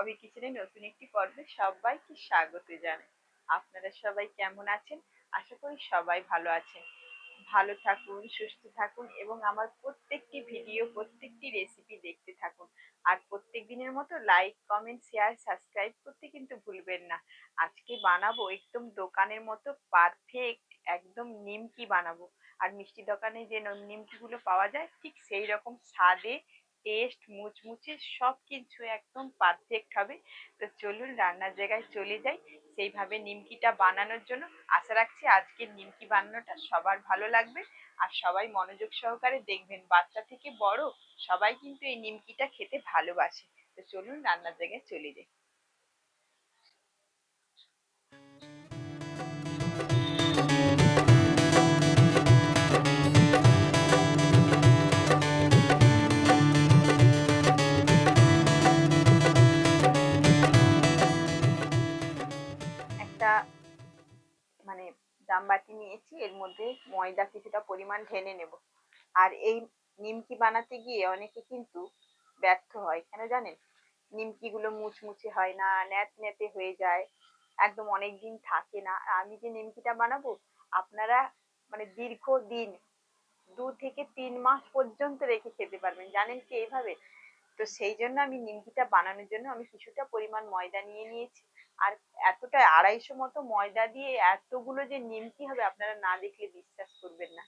ববি কিচেনে নতুন একটি পর্বে সবাইকে স্বাগত জানাই। আপনারা সবাই কেমন আছেন? আশা করি সবাই ভালো আছেন। ভালো থাকুন, সুস্থ থাকুন এবং আমার প্রত্যেকটি ভিডিও, প্রত্যেকটি রেসিপি দেখতে থাকুন। আর প্রত্যেক দিনের মতো লাইক কমেন্ট শেয়ার সাবস্ক্রাইব করতে কিন্তু ভুলবেন না। আজকে বানাবো একদম দোকানের মতো পারফেক্ট একদম নিমকি বানাবো। আর মিষ্টি দোকানে যে নিমকিগুলো পাওয়া যায়, ঠিক সেই রকম স্বাদে টেস্ট মুচমুচে সব কিছু একদম পারফেক্ট হবে। তো চলুন রান্নার জায়গায় চলে যাই। সেইভাবে নিমকিটা বানানোর জন্য আশা রাখছি আজকের নিমকি বানানোটা সবার ভালো লাগবে। আর সবাই মনোযোগ সহকারে দেখবেন, বাচ্চা থেকে বড় সবাই কিন্তু এই নিমকিটা খেতে ভালোবাসে। তো চলুন রান্নার জায়গায় চলে যাই। পরিমাণ ঢেলে নেব। আর এই নিমকি বানাতে গিয়ে অনেকে কিন্তু ব্যর্থ হয়। কেন জানেন? নিমকিগুলো মুচমুচে হয় না, ন্যাত ন্যাতে হয়ে যায়, একদম অনেক দিন থাকে না। আমি যে নিমকিটা বানাবো, আপনারা মানে দীর্ঘ দিন দু থেকে তিন মাস পর্যন্ত রেখে খেতে পারবেন। জানেন কি এইভাবে? তো সেই জন্য আমি নিমকিটা বানানোর জন্য আমি কিছুটা পরিমাণ ময়দা নিয়ে নিয়েছি। আর এতটা আড়াইশো মতো ময়দা দিয়ে এতগুলো যে নিমকি হবে, আপনারা না দেখলে বিশ্বাস করবেন না।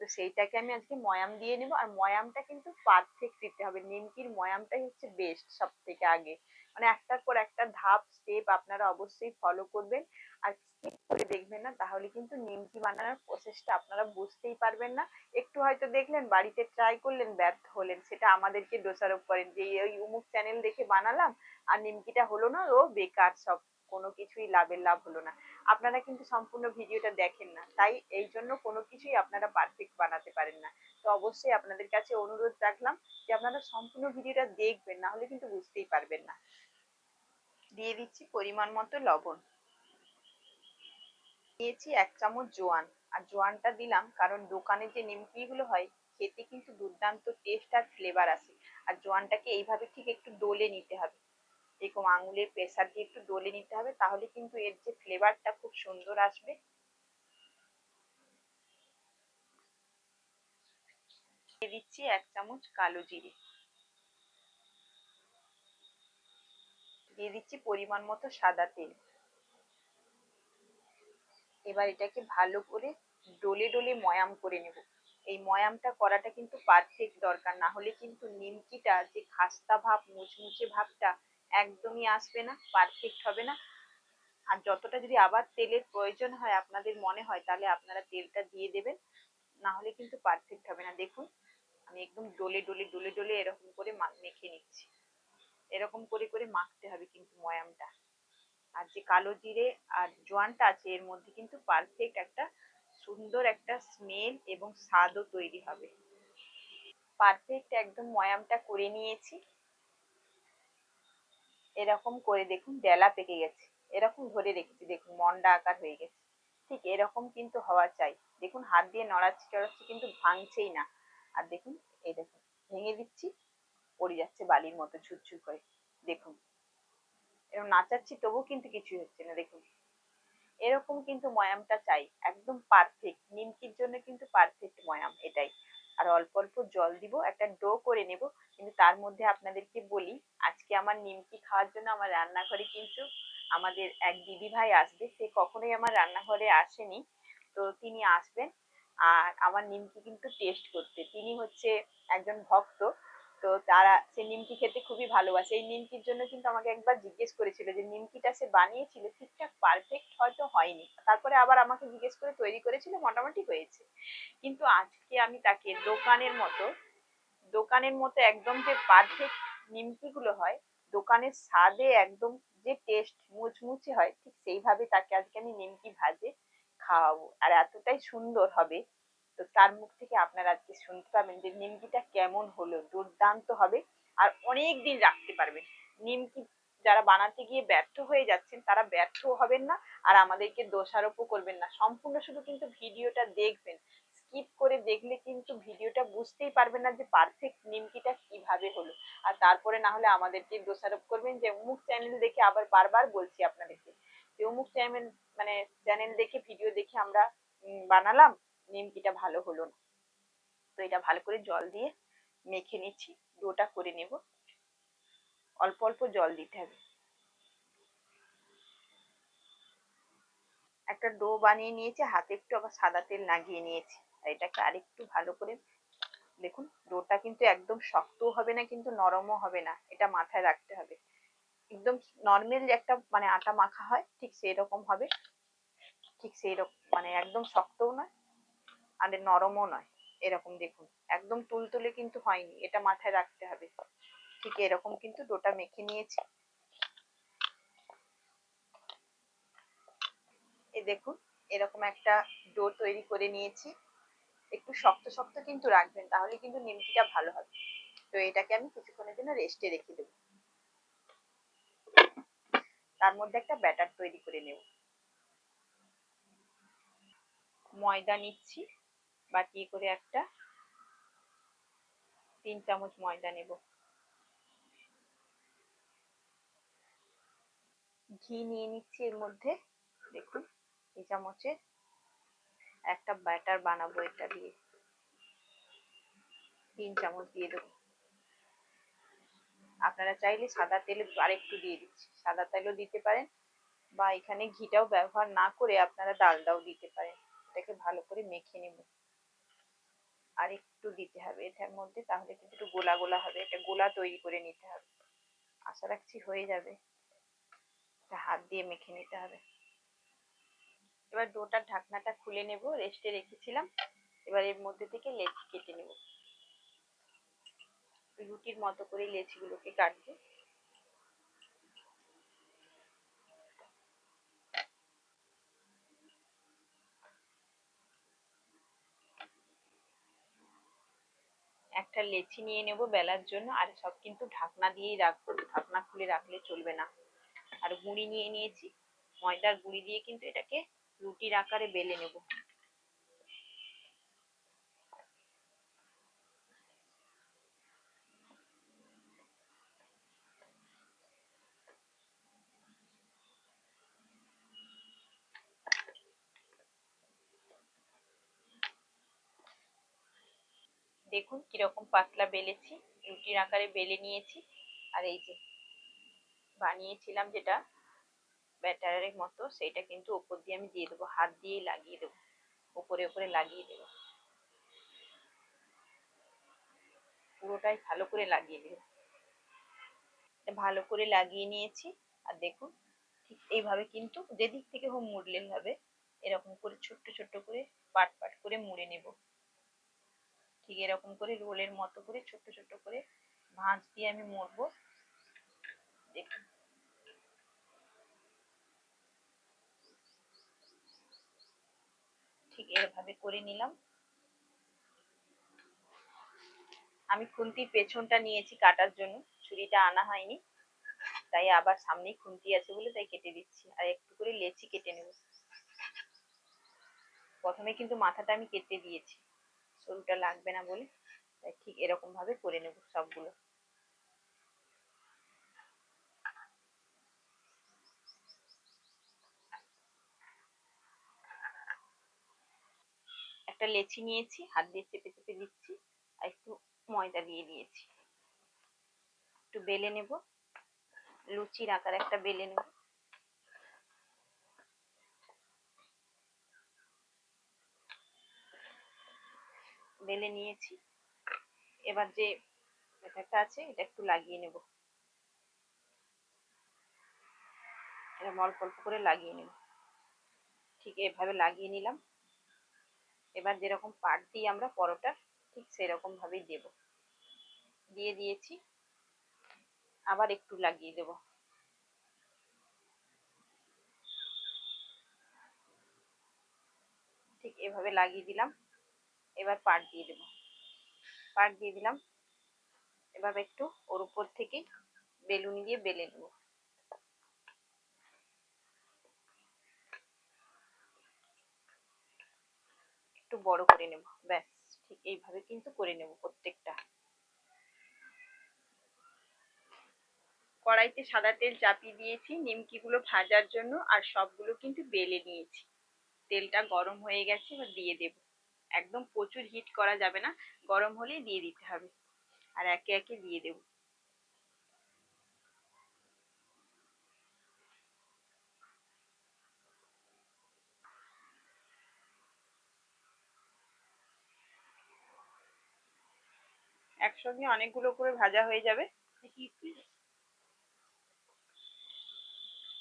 তো সেইটাকে আমি আজকে ময়াম দিয়ে নেব। আর ময়ামটা কিন্তু পারফেক্ট দিতে হবে। নিমকির ময়ামটাই হচ্ছে বেস্ট সব থেকে আগে। মানে একটার পর একটা ধাপ স্টেপ আপনারা অবশ্যই ফলো করবেন। আর স্কিপ করে দেখবেন না, তাহলে কিন্তু নিমকি বানানোর প্রসেসটা আপনারা বুঝতেই পারবেন না। একটু হয়তো দেখলেন, বাড়িতে ট্রাই করলেন, ব্যর্থ হলেন। সেটা আমাদেরকে দোষারোপ করেন যে ওই উমুক চ্যানেল দেখে বানালাম, আর নিমকিটা হলো না, ও বেকার সব। কোনো কিছুই লাভের লাভ হলো না। আপনারা কিন্তু সম্পূর্ণ ভিডিওটা দেখেন না। তাই এই জন্য কোনো কিছুই আপনারা পারফেক্ট বানাতে পারেন না। তো অবশ্যই আপনাদের কাছে অনুরোধ রাখলাম যে আপনারা সম্পূর্ণ ভিডিওটা দেখবেন না হলে কিন্তু বুঝতেই পারবেন না। দিয়ে দিচ্ছি পরিমাণ মতো লবণ। দিয়েছি এক চামচ জোয়ান। আর জোয়ানটা দিলাম কারণ দোকানে যে নিমকিগুলো হয়, খেতে কিন্তু দুর্দান্ত টেস্ট আর ফ্লেভার আসে। আর জোয়ানটাকে এইভাবে ঠিক একটু দোলে নিতে হবে। এরকম আঙুলের প্রেসার দিয়ে একটু দলে নিতে হবে, তাহলে কিন্তু এর যে ফ্লেভারটা খুব সুন্দর আসবে। দিয়ে দিচ্ছি এক চামচ কালো জিরে। দিয়ে দিচ্ছি পরিমাণ মতো সাদা তেল। এবার এটাকে ভালো করে ডলে ডলে ময়াম করে নেব। এই ময়ামটা করাটা কিন্তু পারফেক্ট দরকার, না হলে কিন্তু নিমকিটা যে খাস্তা ভাব, মুচমুচে ভাবটা একদমই আসবে না পারফেক্ট হবে না। আর যতটা যদি আবার তেলের প্রয়োজন হয় আপনাদের মনে হয়, তাহলে আপনারা তেলটা দিয়ে দেবেন। না হলে কিন্তু পারফেক্ট হবে না। দেখুন, আমি একদম ডলে ডলে ডলে ডলে এরকম করে মেখে নিচ্ছি। এরকম করে করে মাখতে হবে কিন্তু ময়ামটা। আর যে কালো জিরে আর জোয়ানটা আছে, এর মধ্যে কিন্তু পারফেক্ট একটা সুন্দর একটা স্মেল এবং স্বাদও তৈরি হবে। পারফেক্ট একদম ময়ামটা করে নিয়েছি। এরকম করে দেখুন, ডেলা পেকে গেছে। এরকম ধরে রেখেছি, দেখুন, মন্ডা আকার হয়ে গেছে। ঠিক এরকম কিন্তু হওয়া চাই। দেখুন, হাত দিয়ে নড়াচ্ছি, চড়াচ্ছি কিন্তু ভাঙছেই না। আর দেখুন, এই দেখুন, ভেঙে দিচ্ছি, পড়ে যাচ্ছে বালির মতো ঝুরঝুর করে। দেখুন এরকম নাচাচ্ছি তবু কিন্তু কিছুই হচ্ছে না, দেখুন। এরকম কিন্তু ময়ামটা চাই, একদম পারফেক্ট নিমকির জন্য কিন্তু পারফেক্ট ময়াম এটাই। আর অল্প অল্প জল দিব, একটা ডো করে নেব, কিন্তু তার মধ্যে আপনাদেরকে বলি আজকে আমার নিমকি খাওয়ার জন্য আমার রান্নাঘরে কিন্তু আমাদের এক দিদি ভাই আসবে। সে কখনোই আমার রান্নাঘরে আসেনি। তো তিনি আসবেন। আর আমার নিমকি কিন্তু টেস্ট করতে। তিনি হচ্ছে একজন ভক্ত। তো তারা, সে নিমকি খেতে খুবই ভালোবাসে। এই নিমকির জন্য কিন্তু আমাকে একবার জিজ্ঞেস করেছিল যে, নিমকিটা সে বানিয়েছিল? ঠিকঠাক পারফেক্ট হয়তো হয়নি। তারপরে আবার আমাকে জিজ্ঞেস করে তৈরি করেছিল, মোটামুটি হয়েছে। কিন্তু আজকে আমি তাকে দোকানের মতো দোকানের মতো একদম যে পারফেক্ট নিমকিগুলো হয়, দোকানের স্বাদে একদম যে টেস্ট মুচমুচে হয়, ঠিক সেইভাবে তাকে আজকে আমি নিমকি ভাজে খাওয়াবো। আর এতটাই সুন্দর হবে, তো তার মুখ থেকে আপনারা আজকে শুনতে পাবেন যে নিমকিটা কেমন হলো, দুর্দান্ত হবে, আর অনেক দিন রাখতে পারবেন। নিমকি যারা বানাতে গিয়ে ব্যর্থ হয়ে যাচ্ছেন, তারা ব্যর্থ হবেন না, আর আমাদেরকে দোষারোপও করবেন না। সম্পূর্ণ শুধু কিন্তু ভিডিওটা দেখবেন। স্কিপ করে দেখলে কিন্তু ভিডিওটা বুঝতেই পারবেন না যে পারফেক্ট নিমকিটা কীভাবে হলো। আর তারপরে না হলে আমাদেরকে দোষারোপ করবেন যে, অমুক চ্যানেল দেখে আবার বারবার বলছি আপনাদেরকে। যে, অমুক চ্যানেল মানে চ্যানেল দেখে ভিডিও দেখে আমরা বানালাম, নিমকিটা ভালো হলো না। তো এটা ভালো করে জল দিয়ে মেখে নিচ্ছি, ডোটা করে নেব। অল্প অল্প জল দিতে হবে। একটা ডো বানিয়ে নিয়েছি, হাতে একটু আবার সাদা তেল লাগিয়ে নিয়েছি। এটাকে আরেকটু ভালো করে দেখুন, ডোটা কিন্তু একদম শক্তও হবে না, কিন্তু নরমও হবে না, এটা মাথায় রাখতে হবে। একদম নর্মাল একটা মানে আটা মাখা হয়, ঠিক সেই রকম হবে। ঠিক সেই রকম মানে একদম শক্তও নয়, আর নরমও নয়, এরকম দেখুন। একদম তুলতুলে কিন্তু হয়নি, এটা মাথায় রাখতে হবে। ঠিক এরকম কিন্তু ডোটা মেখে নিয়েছি। এই দেখুন, এরকম একটা ডো তৈরি করে নিয়েছি। একটু শক্ত শক্ত কিন্তু রাখবেন, তাহলে কিন্তু নিমকিটা ভালো হবে। তো এটাকে আমি কিছুক্ষণের জন্য রেস্টে রেখে দেবো। তার মধ্যে একটা ব্যাটার তৈরি করে নেব। ময়দা নিচ্ছি বাটিয়ে করে একটা তিন চামচ ময়দা নেব। ঘি নিয়ে নিচ্ছি এর মধ্যে, দেখুন, এই চামচে একটা ব্যাটার বানাবো এটা দিয়ে। তিন চামচ দিয়ে দেবো। আপনারা চাইলে সাদা তেল আরেকটু দিয়ে দিচ্ছি। সাদা তেলও দিতে পারেন বা এখানে ঘিটাও ব্যবহার না করে আপনারা ডালডাও দিতে পারেন। এটাকে ভালো করে মেখে নেব। আর একটু দিতে হবে। এটার মধ্যে তাহলে কিন্তু একটু গোলা গোলা হবে। একটা গোলা তৈরি করে নিতে হবে। আশা রাখছি হয়ে যাবে। এটা হাত দিয়ে মেখে নিতে হবে। এবার ডোটার ঢাকনাটা খুলে নেব রেস্টে রেখেছিলাম। এবার এর মধ্যে থেকে লেচি কেটে নেব। রুটির মতো করে লেচিগুলোকে কাটবো। একটা লেচি নিয়ে নেব বেলার জন্য, আর সব কিন্তু ঢাকনা দিয়েই রাখব। ঢাকনা খুলে রাখলে চলবে না। আর গুঁড়ি নিয়ে নিয়েছি। ময়দার গুঁড়ি দিয়ে কিন্তু এটাকে রুটির আকারে বেলে নেব। দেখুন কীরকম পাতলা বেলেছি, রুটির আকারে বেলে নিয়েছি। আর এই যে বানিয়েছিলাম যেটা ব্যাটারের মতো সেটা কিন্তু উপর দিয়ে আমি দিয়ে দেবো, হাত দিয়েই লাগিয়ে দেবো, উপরে উপরে লাগিয়ে দেবো। পুরোটাই ভালো করে লাগিয়ে দেবো। ভালো করে লাগিয়ে নিয়েছি, আর দেখুন, ঠিক এইভাবে কিন্তু যেদিক থেকে হোক মুড়লে হবে। এরকম করে ছোট্ট ছোট্ট করে, পাট পাট করে মুড়ে নেব। ঠিক এরকম করে রোলের মতো করে ছোট্ট ছোট্ট করে ভাঁজ দিয়ে আমি মুড়বো। দেখুন। এভাবে করে নিলাম। আমি খুন্তির পেছনটা নিয়েছি কাটার জন্য, ছুরিটা আনা হয়নি। তাই আবার সামনেই খুন্তি আছে বলে তাই কেটে দিচ্ছি। আর একটু করে লেচি কেটে নেব। প্রথমে কিন্তু মাথাটা আমি কেটে দিয়েছি। সরুটা লাগবে না বলে। তাই ঠিক এরকম ভাবে করে নেব সবগুলো। একটা লেচি নিয়েছি, হাত দিয়ে চেপে চেপে দিচ্ছি আর একটু ময়দা দিয়ে দিয়েছি। একটু বেলে নেব, লুচির আকার একটা বেলে নেব। বেলে নিয়েছি। এবার যে ব্যাটারটা আছে, এটা একটু লাগিয়ে নেব। এরকম অল্প অল্প করে লাগিয়ে নেব। ঠিক এভাবে লাগিয়ে নিলাম। এবার যেরকম পাট দিই আমরা, পরোটা ঠিক সেরকম ভাবেই দেব। দিয়ে দিয়েছি। আবার একটু লাগিয়ে দেব। ঠিক এভাবে লাগিয়ে দিলাম। এবার পাট দিয়ে দেব। পাট দিয়ে দিলাম। এভাবে একটু ওর উপর থেকে বেলুনি দিয়ে বেলে নেব। একটু বড় করে নেব। ব্যাস, ঠিক এইভাবে কিন্তু করে নেব প্রত্যেকটা। কড়াইতে সাদা তেল চাপিয়ে দিয়েছি, নিমকিগুলো ভাজার জন্য, আর সবগুলো কিন্তু বেলে নিয়েছি। তেলটা গরম হয়ে গেছে, এবার দিয়ে দেব। একদম প্রচুর হিট করা যাবে না, গরম হলেই দিয়ে দিতে হবে। আর একে একে দিয়ে দেব। একসঙ্গে অনেকগুলো করে ভাজা হয়ে যাবে।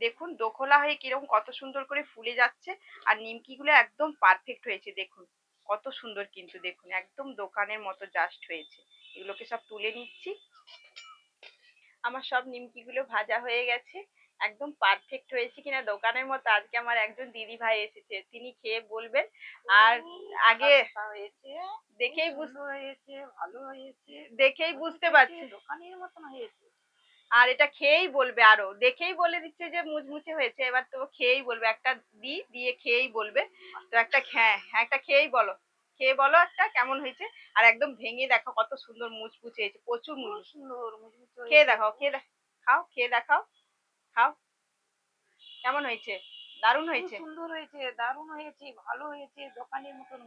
দেখুন, দোখলা হয়ে কীরকম কত সুন্দর করে ফুলে যাচ্ছে আর নিমকিগুলো একদম পারফেক্ট হয়েছে, দেখুন। কত সুন্দর কিন্তু, দেখুন, একদম দোকানের মতো জাস্ট হয়েছে। এগুলোকে সব তুলে নিচ্ছি। আমার সব নিমকিগুলো ভাজা হয়ে গেছে। একদম পারফেক্ট হয়েছে কিনা দোকানের মতো। আজকে আমার একজন দিদি ভাই এসেছে তিনি খেয়ে বলবেন। আর আগে হয়েছে। দেখেই বুঝ সুন্দর হয়েছে ভালো হয়েছে। দেখেই বুঝতে পারছি। দোকানের মতন হয়েছে। আর এটা খেয়েই বলবে আরও। দেখেই বলে দিচ্ছে যে মুচমুচে হয়েছে। এবার তো খেয়েই বলবে। একটা দি দিয়ে খেয়েই বলবে। তো একটা হ্যাঁ একটা খেয়েই বলো। খেয়ে বলো একটা কেমন হয়েছে। আর একদম ভেঙে দেখো কত সুন্দর মুচমুচে হয়েছে। প্রচুর মুচমুচে। খেয়ে। দেখাও খেয়ে দেখ খাও খেয়ে দেখাও। খাও। কেমন হয়েছে? দারুণ হয়েছে। সুন্দর হয়েছে দারুণ হয়েছে ভালো হয়েছে দোকানের মতন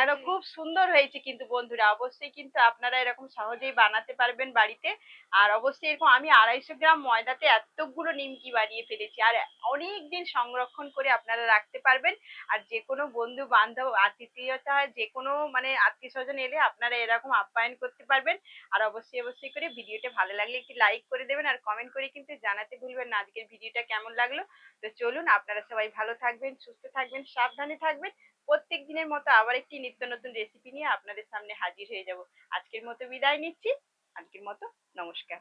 আর খুব সুন্দর হয়েছে কিন্তু বন্ধুরা অবশ্যই কিন্তু আপনারা এরকম সহজেই বানাতে পারবেন বাড়িতে। আর অবশ্যই এরকম আমি আড়াইশো গ্রাম ময়দাতে এতগুলো নিমকি বানিয়ে ফেলেছি। আর অনেক দিন সংরক্ষণ করে আপনারা রাখতে পারবেন। আর যে কোনো বন্ধু বান্ধব আতিথেয়তা যে কোনো মানে আত্মীয় স্বজন এলে আপনারা এরকম আপ্যায়ন করতে পারবেন। আর অবশ্যই অবশ্যই করে ভিডিওটা ভালো লাগলে একটি লাইক করে দেবেন। আর কমেন্ট করে কিন্তু জানাতে ভুলবেন না আজকের ভিডিওটা কেমন লাগল। তো চলুন আপনারা সবাই ভালো থাকবেন, সুস্থ থাকবেন, সাবধানে থাকবেন। প্রত্যেক দিনের মতো আবার একটি নিত্য নতুন রেসিপি নিয়ে আপনাদের সামনে হাজির হয়ে যাব। আজকের মতো বিদায় নিচ্ছি। আজকের মতো নমস্কার।